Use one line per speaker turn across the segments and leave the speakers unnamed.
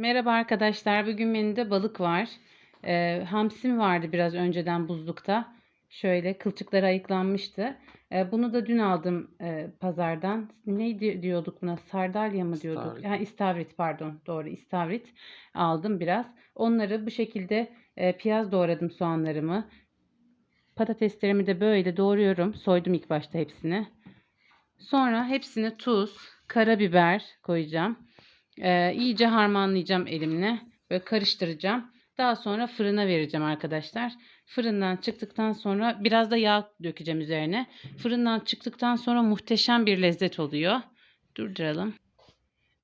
Merhaba arkadaşlar. Bugün menüde balık var. Ee, hamsim vardı biraz önceden buzlukta. Şöyle kılçıkları ayıklanmıştı. Ee, bunu da dün aldım e, pazardan. Neydi diyorduk buna? Sardalya mı diyorduk?
İstavrit.
Ha, istavrit pardon. Doğru istavrit aldım biraz. Onları bu şekilde e, piyaz doğradım soğanlarımı. Patateslerimi de böyle doğruyorum. Soydum ilk başta hepsini. Sonra hepsine tuz, karabiber koyacağım. Ee, iyice harmanlayacağım elimle. Böyle karıştıracağım. Daha sonra fırına vereceğim arkadaşlar. Fırından çıktıktan sonra biraz da yağ dökeceğim üzerine. Fırından çıktıktan sonra muhteşem bir lezzet oluyor. Durduralım.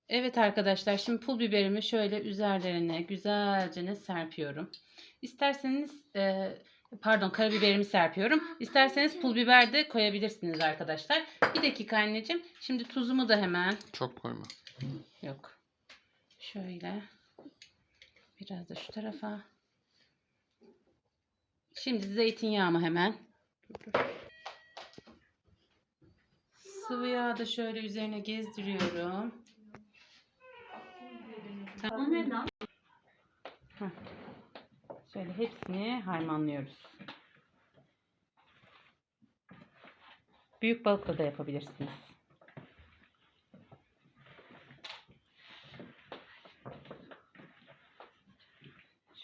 Evet arkadaşlar şimdi pul biberimi şöyle üzerlerine güzelce serpiyorum. İsterseniz e, pardon karabiberimi serpiyorum. İsterseniz pul biber de koyabilirsiniz arkadaşlar. Bir dakika anneciğim. Şimdi tuzumu da hemen
Çok koyma.
Yok. Şöyle. Biraz da şu tarafa. Şimdi zeytinyağımı hemen. Sıvı yağı da şöyle üzerine gezdiriyorum. Tamam. Şöyle hepsini harmanlıyoruz. Büyük balıkla da yapabilirsiniz.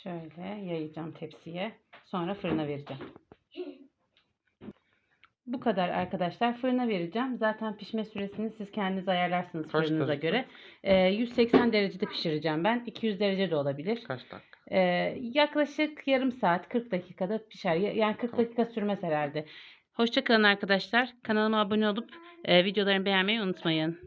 Şöyle yayacağım tepsiye. Sonra fırına vereceğim. Bu kadar arkadaşlar. Fırına vereceğim. Zaten pişme süresini siz kendiniz ayarlarsınız
Kaç
fırınıza
dakika?
göre. Ee, 180 derecede pişireceğim ben. 200 derece de olabilir.
Kaç dakika?
Ee, yaklaşık yarım saat 40 dakikada pişer. Ya- Yani 40
Tamam.
dakika sürmez herhalde. Hoşçakalın arkadaşlar. Kanalıma abone olup e, videolarımı beğenmeyi unutmayın.